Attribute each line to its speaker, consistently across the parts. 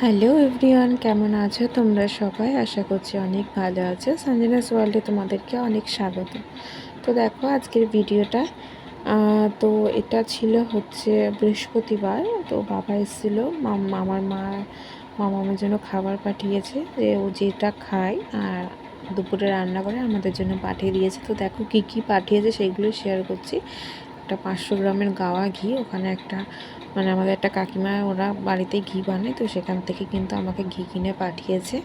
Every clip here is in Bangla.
Speaker 1: হ্যালো এভরিওয়ান, কেমন আছো তোমরা সবাই? আশা করছি অনেক ভালো আছো। সঞ্জনাস ওয়ার্ল্ডে তোমাদেরকে অনেক স্বাগত। তো দেখো আজকের ভিডিওটা তো এটা ছিল হচ্ছে বৃহস্পতিবার, তো বাবা এসেছিল, মাম- আমার মা মামার জন্য খাবার পাঠিয়েছে, যে ও যেটা খায় আর দুপুরে রান্না করে আমাদের জন্য পাঠিয়ে দিয়েছে। তো দেখো কী কী পাঠিয়েছে সেগুলো শেয়ার করছি। একটা পাঁচশো গ্রামের গাওয়া ঘি, ওখানে একটা মানে আমাদের একটা কাকিমা ওরা বাড়িতে ঘি বানায়, তো সেখান থেকে কিন্তু আমাকে ঘি কিনে পাঠিয়েছে।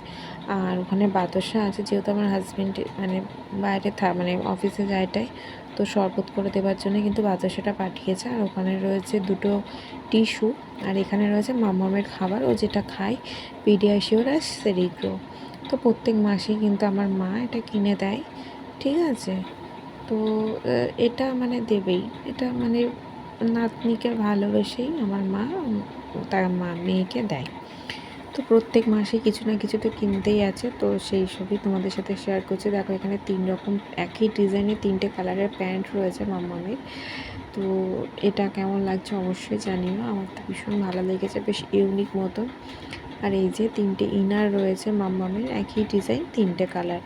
Speaker 1: আর ওখানে বাতাসা আছে, যেহেতু আমার হাজব্যান্ড মানে বাইরে থা মানে অফিসে যায়টাই তো শরবত করে দেওয়ার জন্য কিন্তু বাতাসাটা পাঠিয়েছে। আর ওখানে রয়েছে দুটো টিস্যু আর এখানে রয়েছে মামামের খাবার, ও যেটা খায় পিডিয়াশিওর আর সেরিগ্রো। তো প্রত্যেক মাসেই কিন্তু আমার মা এটা কিনে দেয়, ঠিক আছে? তো এটা মানে দেবেই। এটা মানে নাতনিকে ভালোবেসেই আমার মা তার মা মেয়েকে দেয়। তো প্রত্যেক মাসে কিছু না কিছু তো কিনতেই আছে। তো সেই সবই তোমাদের সাথে শেয়ার করছি। দেখো, এখানে তিন রকম, একই ডিজাইনের তিনটে কালারের প্যান্ট রয়েছে মাম্মামের তো এটা কেমন লাগছে অবশ্যই জানিও। আমার তো ভীষণ ভালো লেগেছে, বেশ ইউনিক মতো আর এই যে তিনটে ইনার রয়েছে মাম্মামের একই ডিজাইন তিনটে কালার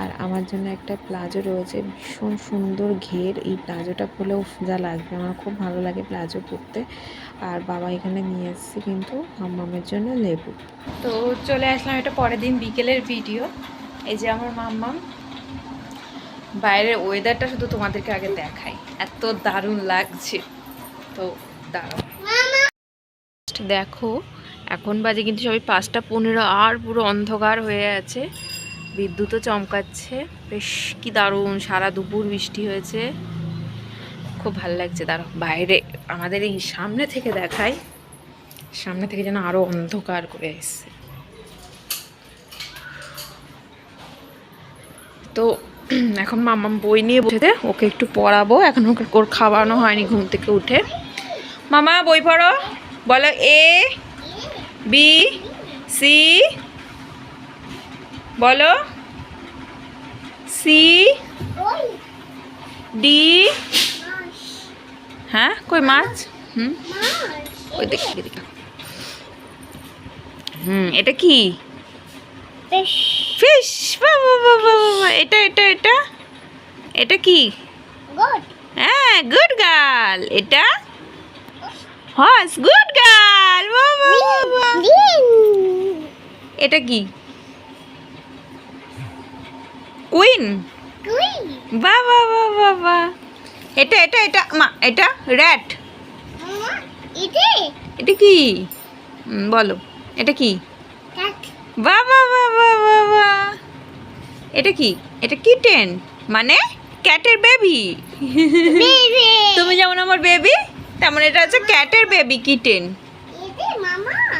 Speaker 1: আর আমার জন্য একটা প্লাজো রয়েছে ভীষণ সুন্দর ঘের। এই প্লাজোটা পরলেও যা লাগবে আমার খুব ভালো লাগে প্লাজো পরতে। আর বাবা এখানে নিয়ে এসেছে কিন্তু মাম্মামের জন্য লেবু।
Speaker 2: তো চলে আসলাম এটা পরের দিন বিকেলের ভিডিও এই যে আমার মাম্মাম। বাইরের ওয়েদারটা শুধু তোমাদেরকে আগে দেখাই। এত দারুণ লাগছে। তো দাঁড়াও। দেখো এখন বাজে কিন্তু সবাই পাঁচটা পনেরো আর পুরো অন্ধকার হয়ে আছে। বিদ্যুৎও চমকাচ্ছে। বেশ কি দারুণ, সারা দুপুর বৃষ্টি হয়েছে। খুব ভালো লাগছে, দাঁড়াও। বাইরে, আমাদের এই সামনে থেকে দেখাই, সামনে থেকে যেন আরও অন্ধকার করে এসছে। তো এখন মামা বই নিয়ে বসেছে, ওকে একটু পড়াবো। এখন ওকে, ওর খাওয়ানো হয়নি ঘুম থেকে উঠে। মামা বই পড়ো। বলো, এ বি সি বলো। সি ডি হ্যাঁ কই মাছ? হুম? ওই দেখি দেখি। হুম এটা কি? ফিশ এটা এটা এটা? এটা কি? হ্যাঁ গুড গার্ল এটা? হস গুড গার্ল এটা কি? কুইন। বাহ বাহ বাহ বাহ এটা এটা এটা মা এটা র্যাট। এটা? কি? বলো এটা কি? বাহ বাহ বাহ বাহ এটা কি? এটা কিটেন মানে ক্যাটের বেবি। তুমি যেমন আমার বেবি তেমন এটা হচ্ছে ক্যাটের বেবি কিটেন।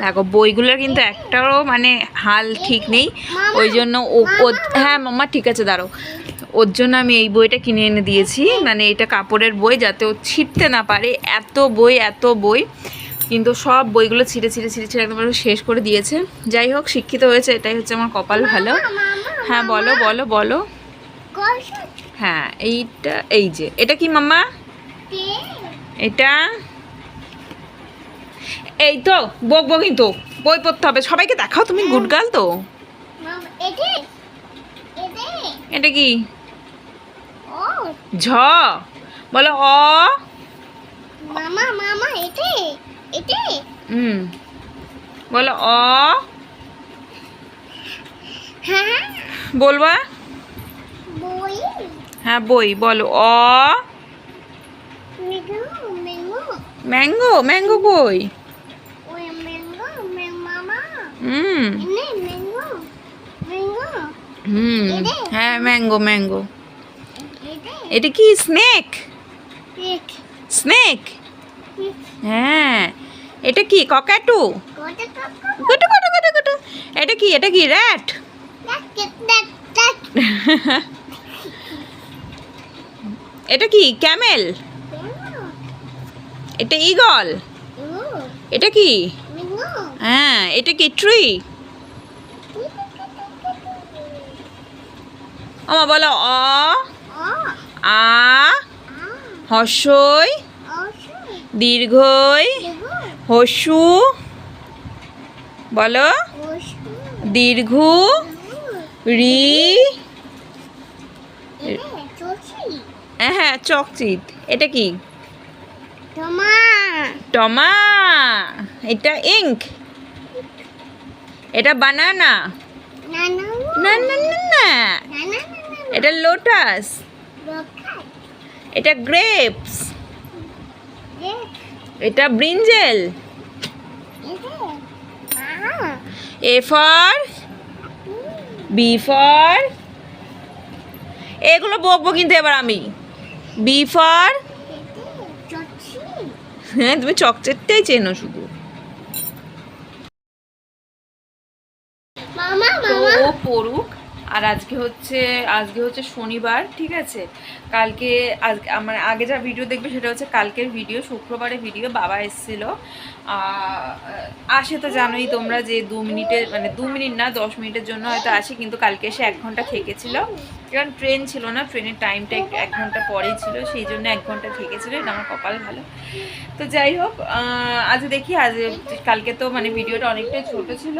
Speaker 2: দেখো বইগুলোর কিন্তু একটাও মানে হাল ঠিক নেই। ওই জন্য হ্যাঁ মাম্মা ঠিক আছে দাঁড়ো ওর জন্য আমি এই বইটা কিনে এনে দিয়েছি। মানে এটা কাপড়ের বই যাতে ও ছিটতে না পারে। এত বই এত বই। কিন্তু সব বইগুলো ছিঁড়ে ছিঁড়ে ছিঁড়ে ছিঁড়ে একদম শেষ করে দিয়েছে। যাই হোক শিক্ষিত হয়েছে এটাই হচ্ছে আমার কপাল ভালো। হ্যাঁ বলো বলো বলো। হ্যাঁ এইটা এই যে। এটা কি মাম্মা এটা? এই তো বক বকবো কিন্তু। বই পড়তে হবে। সবাইকে দেখাও তুমি গুড গার্ল তো। এটা? কি? ঝ। বলো অ।
Speaker 3: মামা মামা এতে এতে
Speaker 2: হুম বলো অ।
Speaker 3: হ্যাঁ।
Speaker 2: বলবা?
Speaker 3: বই?
Speaker 2: হ্যাঁ বই। বলো অ। ম্যাঙ্গো ম্যাঙ্গো কই হুম হুম হ্যাঁ ম্যাঙ্গো ম্যাঙ্গো এটা কি স্নেক স্নেক হ্যাঁ এটা কি ককাটু গুটু গুটু গুটু গুটু এটা কি এটা কি র্যাট এটা কি ক্যামেল এটা ইগল এটা কি? হ্যাঁ এটা কি ট্রি আমা বলো অ আ
Speaker 3: ও
Speaker 2: দীর্ঘই হসু বলো দীর্ঘ রি হ্যাঁ হ্যাঁ চকচিত। এটা কি? টমা। এটা ইঙ্ক। এটা বানানা। এটা লোটাস। এটা গ্রেপস। এটা brinjal. A for. B for. এগুলো বকবো কিন্তু এবার আমি। B for. হ্যাঁ তুমি চকচেটটাই চেনো শুধু।
Speaker 3: মামা মামা।
Speaker 2: ও পড়ুক। আর আজকে হচ্ছে আজকে হচ্ছে শনিবার, ঠিক আছে? কালকে, আজকে আমার আগে যা ভিডিও দেখবে সেটা হচ্ছে কালকের ভিডিও শুক্রবারের ভিডিও বাবা এসেছিল। আসে তো জানোই তোমরা যে দু মিনিটের মানে দু মিনিট না, দশ মিনিটের জন্য হয়তো আসে, কিন্তু কালকে এসে এক ঘণ্টা থেকেছিল। কারণ ট্রেন ছিল না ট্রেনের টাইমটা এক ঘণ্টা পরেই ছিল, সেই জন্য এক ঘণ্টা থেকেছিল, এটা আমার কপাল ভালো। তো যাই হোক আজ দেখি, আজ কালকে তো মানে ভিডিওটা অনেকটাই ছোট ছিল।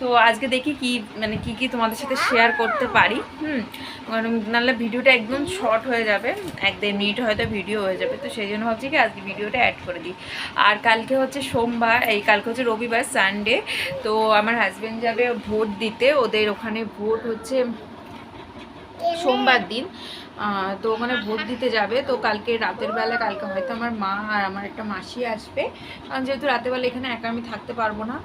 Speaker 2: তো আজকে দেখি কি মানে কি কি তোমাদের সাথে শেয়ার করতে পারি, হুম? নাহলে ভিডিওটা একদম শর্ট হয়ে যাবে, এক দেড় মিনিট হয়তো ভিডিও হয়ে যাবে, তো সেই জন্য ভাবছি কি আজকে ভিডিওটা অ্যাড করে দিই। আর কালকে হচ্ছে সোমবার, এই কালকে হচ্ছে রবিবার সানডে তো আমার হাজব্যান্ড যাবে ভোট দিতে, ওদের ওখানে ভোট হচ্ছে সোমবার দিন। তো ওখানে ভোট দিতে যাবে। তো কালকে রাতের বেলা, কালকে হয়তো আমার মা আর আমার একটা মাসি আসবে। কারণ যেহেতু রাতের বেলা এখানে একা আমি থাকতে পারব না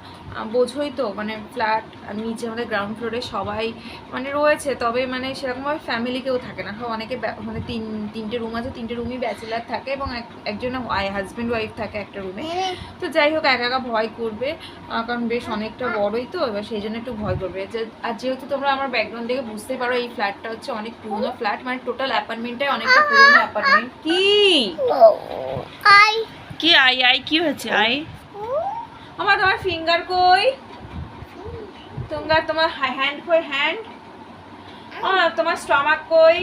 Speaker 2: বোঝোই তো মানে ফ্ল্যাট নিচে আমাদের গ্রাউন্ড ফ্লোরে সবাই মানে রয়েছে। তবে মানে সেরকমভাবে ফ্যামিলি কেউ থাকে না। অনেকে মানে তিন, তিনটে রুম আছে, তিনটে রুমই ব্যাচেলার থাকে এবং এক- একজন হাজব্যান্ড ওয়াইফ থাকে একটা রুমে তো যাই হোক, একা একা ভয় করবে। কারণ বেশ অনেকটা বড়ই তো, এবার সেই জন্য একটু ভয় করবে। আর যেহেতু তোমরা আমার ব্যাকগ্রাউন্ড দেখে বুঝতে পারো, এই ফ্ল্যাটটা হচ্ছে অনেক পুরনো ফ্ল্যাট মানে টোটাল অ্যাপার্টমেন্টটাই অনেকটা পুরনো অ্যাপার্টমেন্ট কি?
Speaker 3: আই
Speaker 2: কি আই? আই কি হয়েছে? আই? আমার তোমার ফিঙ্গার কই? তোমার তোমার হ্যান্ড কই? হ্যান্ড তোমার স্টমাক কই?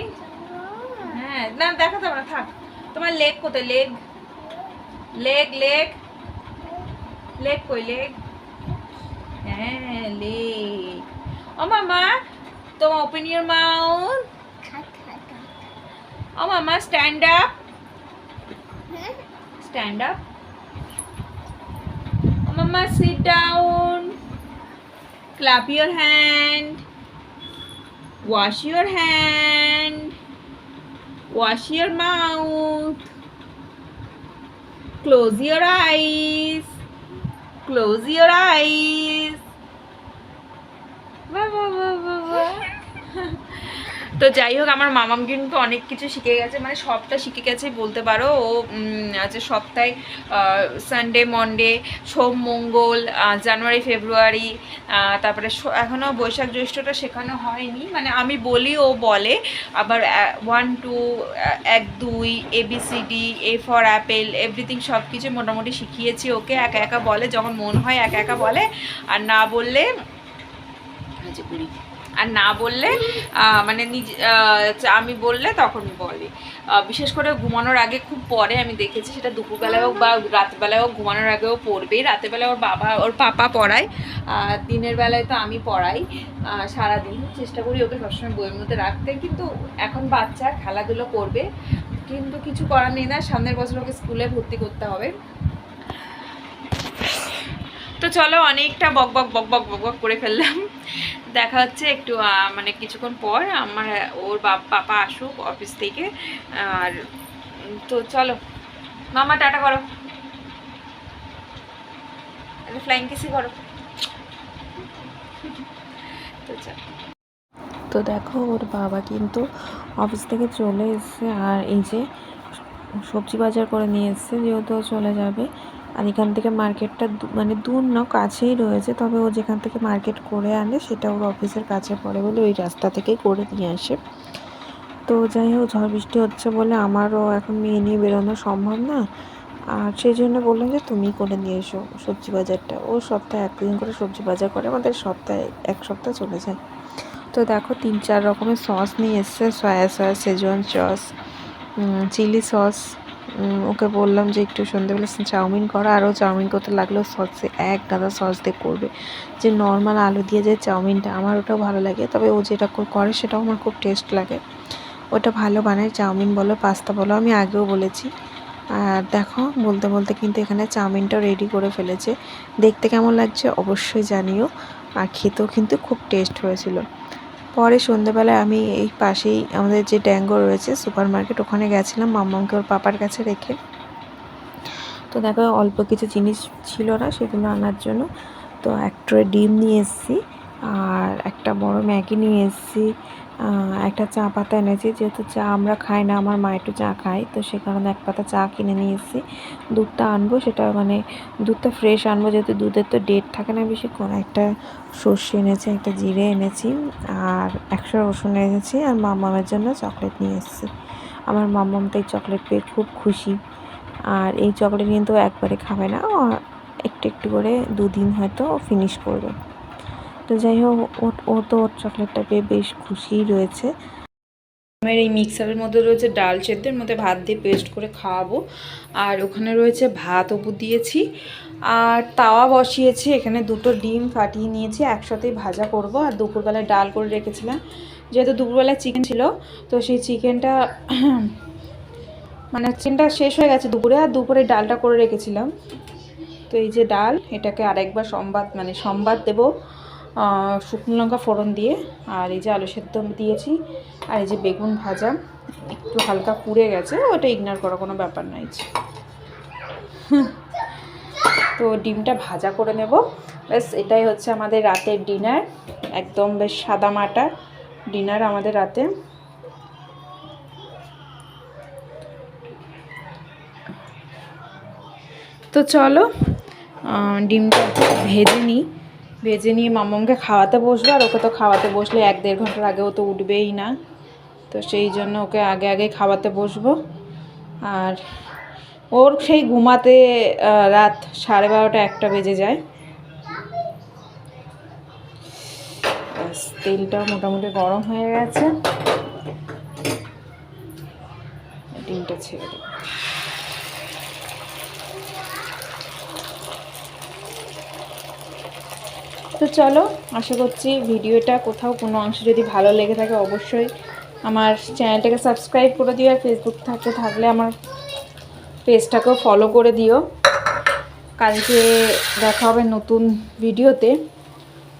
Speaker 2: হ্যাঁ না দেখা না থাক। তোমার লেগ কোথায়? লেগ লেগ লেগ লেগ কই? লেগ হ্যাঁ লেগ ও মামা তোমার open your mouth Oh, Mama, stand up. Stand up. Oh, Mama, sit down. Clap your hand. Wash your hand. Wash your mouth. Close your eyes. Close your eyes. Wow, wow, wow, wow, wow. তো যাই হোক, আমার মামাম কিন্তু অনেক কিছু শিখে গেছে মানে সবটা শিখে গেছে, বলতে পারো। ও আছে সপ্তাহে সানডে মন্ডে সোম, মঙ্গল জানুয়ারি ফেব্রুয়ারি তারপরে এখনও বৈশাখ জ্যৈষ্ঠটা শেখানো হয়নি। মানে আমি বলি, ও বলে, আবার ওয়ান টু এক, দুই A B C D A for apple everything সব কিছু মোটামুটি শিখিয়েছি ওকে। একা একা বলে, যখন মন হয়, একা একা বলে। আর না বললে কুড়ি। আর না বললে মানে নিজে আমি বললে তখন বলে। বিশেষ করে ঘুমানোর আগে খুব পরে আমি দেখেছি, সেটা দুপুরবেলায় হোক বা রাতবেলায় হোক, ঘুমানোর আগেও পড়বেই। রাতের বেলায় ওর বাবা, ওর পাপা পড়ায়। দিনের বেলায় তো আমি পড়াই। সারাদিন চেষ্টা করি ওকে সবসময় বইয়ের মধ্যে রাখতে। কিন্তু এখন বাচ্চা, খেলাধুলো করবে। কিন্তু কিছু করার নেই না, সামনের বছর ওকে স্কুলে ভর্তি করতে হবে। তো চলো অনেকটা বক বক বক বক বক বক করে ফেললাম। দেখা হচ্ছে একটু মানে কিছুক্ষণ পর আমার, ওর বাপ, পাপা আসুক অফিস থেকে। আর তো চলো। মামা, টাটা করো। ফ্লাইং কিসি করো। তো চলো।
Speaker 1: তো দেখো, ওর বাবা কিন্তু অফিস থেকে চলে এসেছে। আর এই যে সবজি বাজার করে নিয়ে এসছে, যেহেতু চলে যাবে। আর এখান থেকে মার্কেটটা মানে দূর না কাছেই রয়েছে, তবে ও যেখান থেকে মার্কেট করে আনে সেটা ওর অফিসের কাছে পড়ে বলে ওই রাস্তা থেকেই করে নিয়ে আসে। তো যাই হোক, ঝড় বৃষ্টি হচ্ছে বলে আমারও এখন মেয়ে নিয়ে বেরোনো সম্ভব না। আর সেই জন্য বললাম যে তুমি করে নিয়ে এসো সবজি বাজারটা। ও সপ্তাহে একদিন করে সবজি বাজার করে, আমাদের সপ্তাহে এক সপ্তাহ চলে যায়। তো দেখো, তিন চার রকমের সস নিয়ে এসছে, soya sauce schezwan sauce chilli sauce okay বললাম যে একটু সন্ধ্যেবেলা চাউমিন করা, আরও চাউমিন করতে লাগল সসে, এক গাদা সস দিয়ে করবে। যে নর্মাল আলু দিয়ে যে চাউমিনটা, আমার ওটাও ভালো লাগে, তবে ও যেটা করে সেটাও আমার খুব টেস্ট লাগে। ওটা ভালো বানায়, চাউমিন বলো, পাস্তা বলো, আমি আগেও বলেছি। আর দেখো, বলতে বলতে কিন্তু এখানে চাউমিনটাও রেডি করে ফেলেছে। দেখতে কেমন লাগছে অবশ্যই জানিও। আর খেতেও কিন্তু খুব টেস্ট হয়েছিল। পরে সন্ধ্যেবেলায় আমি এই পাশেই আমাদের যে ড্যাঙ্গো রয়েছে সুপার মার্কেট ওখানে গেছিলাম। মাম্মামকে ওর পাপার কাছে রেখে। তো দেখো, অল্প কিছু জিনিস ছিল না সেগুলো আনার জন্য। তো এক ট্রে ডিম নিয়ে এসেছি আর একটা বড় ম্যাগি নিয়ে এসেছি। একটা চা পাতা এনেছি। যেহেতু চা আমরা খাই না, আমার মা একটু চা খায়, তো সে কারণে এক পাতা চা কিনে নিয়ে এসেছি। দুধটা আনব, সেটা মানে দুধটা ফ্রেশ আনব, যেহেতু দুধের তো ডেট থাকে না বেশি। বেশিক্ষণ একটা সর্ষে এনেছি, একটা জিরে এনেছি, আর একশো রসুন এনেছি, আর মামামের জন্য চকলেট নিয়ে এসেছি। আমার মাম্মাম তো এই চকলেট পেয়ে খুব খুশি। আর এই চকলেট কিন্তু একবারে খাবে না একটু একটু করে দুদিন হয়তো ফিনিশ করবে। তো যাই হোক ও তো ওর চকলেটটা পেয়ে বেশ খুশিই রয়েছে।
Speaker 2: আমার এই মিক্সারের মধ্যে রয়েছে ডাল সেদ্ধের মধ্যে ভাত দিয়ে পেস্ট করে খাওয়াবো। আর ওখানে রয়েছে ভাত উপর দিয়েছি, আর তাওয়া বসিয়েছি। এখানে দুটো ডিম ফাটিয়ে নিয়েছি, একসাথেই ভাজা করব। আর দুপুরবেলায় ডাল করে রেখেছিলাম। যেহেতু দুপুরবেলায় চিকেন ছিল, তো সেই চিকেনটা মানে চিকেনটা শেষ হয়ে গেছে দুপুরে, আর দুপুরে ডালটা করে রেখেছিলাম। তো এই যে ডাল, এটাকে আরেকবার সম্বাদ মানে সম্বাদ দেবো। শুকনো লঙ্কা ফোড়ন দিয়ে, আর এই যে আলু সেদ্ধ দিয়েছি, আর এই যে বেগুন ভাজা, একটু হালকা পুড়ে গেছে, ওটা ইগনোর করার কোনো ব্যাপার নাই তো ডিমটা ভাজা করে নেব। ব্যাস, এটাই হচ্ছে আমাদের রাতের ডিনার, একদম বেশ সাদা মাটা ডিনার আমাদের রাতে। তো চলো ডিমটা ভেজে নিই। ভেজে নিয়ে মামামকে খাওয়াতে বসবো, আর ওকে তো খাওয়াতে বসলে এক দেড় ঘণ্টার আগে ও তো উঠবেই না। তো সেই জন্য ওকে আগে আগে খাওয়াতে বসবো। আর ওর সেই ঘুমাতে রাত সাড়ে বারোটা একটা বেজে যায়। তেলটাও মোটামুটি গরম হয়ে গেছে। ডিমটা ছেড়ে দেবো। তো চলো, আশা করছি ভিডিওটা কোথাও কোনো অংশ যদি ভালো লেগে থাকে অবশ্যই আমার চ্যানেলটাকে সাবস্ক্রাইব করে দিও আর ফেসবুক থাকতে থাকলে আমার পেজটাকেও ফলো করে দিও। কালকে দেখা হবে নতুন ভিডিওতে।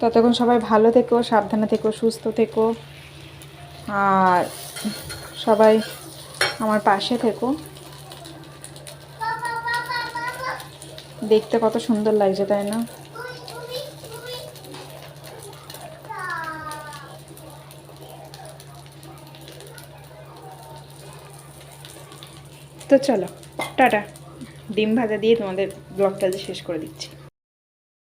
Speaker 2: ততক্ষণ সবাই ভালো থেকো, সাবধানে থেকো, সুস্থ থেকো। আর সবাই আমার পাশে থেকো। দেখতে কত সুন্দর লাগছে, তাই না? তো চলো টাটা। ডিম ভাজা দিয়ে তোমাদের ব্লগটা যে শেষ করে দিচ্ছি।